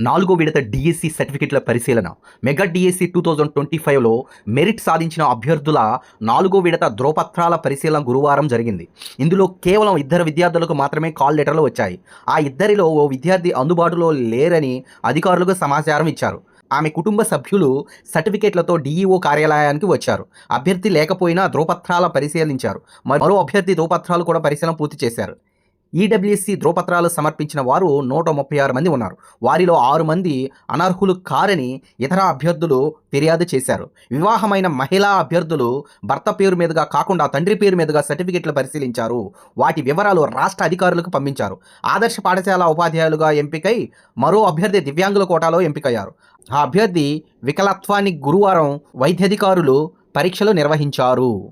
నాలుగో విడత డిఎస్సి సర్టిఫికెట్ల పరిశీలన. Mega DSC two thousand twenty ఫైవ్లో మెరిట్ సాధించిన అభ్యర్థుల నాలుగో విడత ధ్రువపత్రాల పరిశీలన గురువారం జరిగింది. ఇందులో కేవలం ఇద్దరు విద్యార్థులకు మాత్రమే కాల్ లెటర్లు వచ్చాయి. ఆ ఇద్దరిలో ఓ విద్యార్థి అందుబాటులో లేరని అధికారులకు సమాచారం ఇచ్చారు. ఆమె కుటుంబ సభ్యులు సర్టిఫికేట్లతో డీఈఓ కార్యాలయానికి వచ్చారు. అభ్యర్థి లేకపోయినా ధ్రువపత్రాల పరిశీలించారు. మరో అభ్యర్థి ధ్రువపత్రాలు కూడా పరిశీలన పూర్తి చేశారు. ఈడబ్ల్యూసీ ధ్రువపత్రాలు సమర్పించిన వారు నూట ముప్పై ఆరు మంది ఉన్నారు. వారిలో ఆరు మంది అనర్హులు కారని ఇతర అభ్యర్థులు ఫిర్యాదు చేశారు. వివాహమైన మహిళా అభ్యర్థులు భర్త పేరు మీదుగా కాకుండా తండ్రి పేరు మీదుగా సర్టిఫికెట్లు పరిశీలించారు. వాటి వివరాలు రాష్ట్ర అధికారులకు పంపించారు. ఆదర్శ పాఠశాల ఉపాధ్యాయులుగా ఎంపికై మరో అభ్యర్థి దివ్యాంగుల కోటాలో ఎంపికయ్యారు. ఆ అభ్యర్థి వికలత్వాన్ని గురువారం వైద్యాధికారులు పరీక్షలు నిర్వహించారు.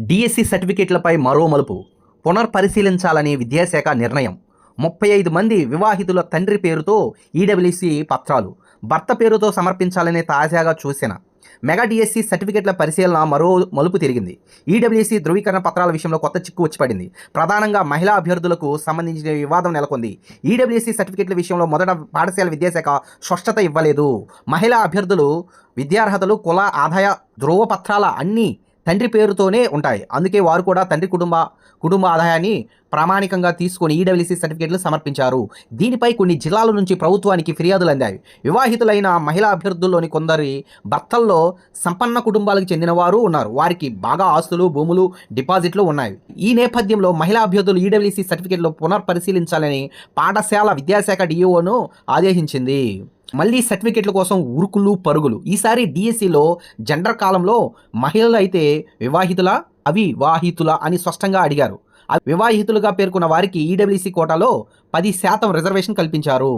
డిఎస్సి సర్టిఫికేట్లపై మరో మలుపు. పునర్పరిశీలించాలని విద్యాశాఖ నిర్ణయం. ముప్పై ఐదు మంది వివాహితుల తండ్రి పేరుతో ఈడబ్ల్యూసి పత్రాలు. భర్త పేరుతో సమర్పించాలని తాజాగా చూసిన మెగా డిఎస్సి సర్టిఫికెట్ల పరిశీలన మరో మలుపు తిరిగింది. ఈడబ్ల్యూసి ధృవీకరణ పత్రాల విషయంలో కొత్త చిక్కు వచ్చి పడింది ప్రధానంగా మహిళా అభ్యర్థులకు సంబంధించిన వివాదం నెలకొంది. ఈడబ్ల్యూసి సర్టిఫికెట్ల విషయంలో మొదట పాఠశాల విద్యాశాఖ స్పష్టత ఇవ్వలేదు. మహిళా అభ్యర్థులు విద్యార్హతలు కుల ఆదాయ ధృవపత్రాల అన్ని తండ్రి పేరుతోనే ఉంటాయి. అందుకే వారు కూడా తండ్రి కుటుంబ కుటుంబ ఆదాయాన్ని ప్రామాణికంగా తీసుకొని ఈడబ్ల్యూసీ సర్టిఫికేట్లు సమర్పించారు. దీనిపై కొన్ని జిల్లాల నుంచి ప్రభుత్వానికి ఫిర్యాదులు అందాయి. వివాహితులైన మహిళా అభ్యర్థుల్లోని కొందరి భర్తల్లో సంపన్న కుటుంబాలకు చెందిన వారు ఉన్నారు. వారికి బాగా ఆస్తులు భూములు డిపాజిట్లు ఉన్నాయి. ఈ నేపథ్యంలో మహిళా అభ్యర్థులు ఈడబ్ల్యూసీ సర్టిఫికేట్లు పునర్పరిశీలించాలని పాఠశాల విద్యాశాఖ డిఈఓను ఆదేశించింది. మళ్ళీ సర్టిఫికెట్ల కోసం ఉరుకులు పరుగులు. ఈసారి డిఎస్సిలో జెండర్ కాలంలో మహిళలు అయితే వివాహితుల అవివాహితుల అని స్పష్టంగా అడిగారు. వివాహితులుగా పేర్కొన్న వారికి ఈడబ్ల్యూసీ కోటాలో పది శాతం రిజర్వేషన్ కల్పించారు.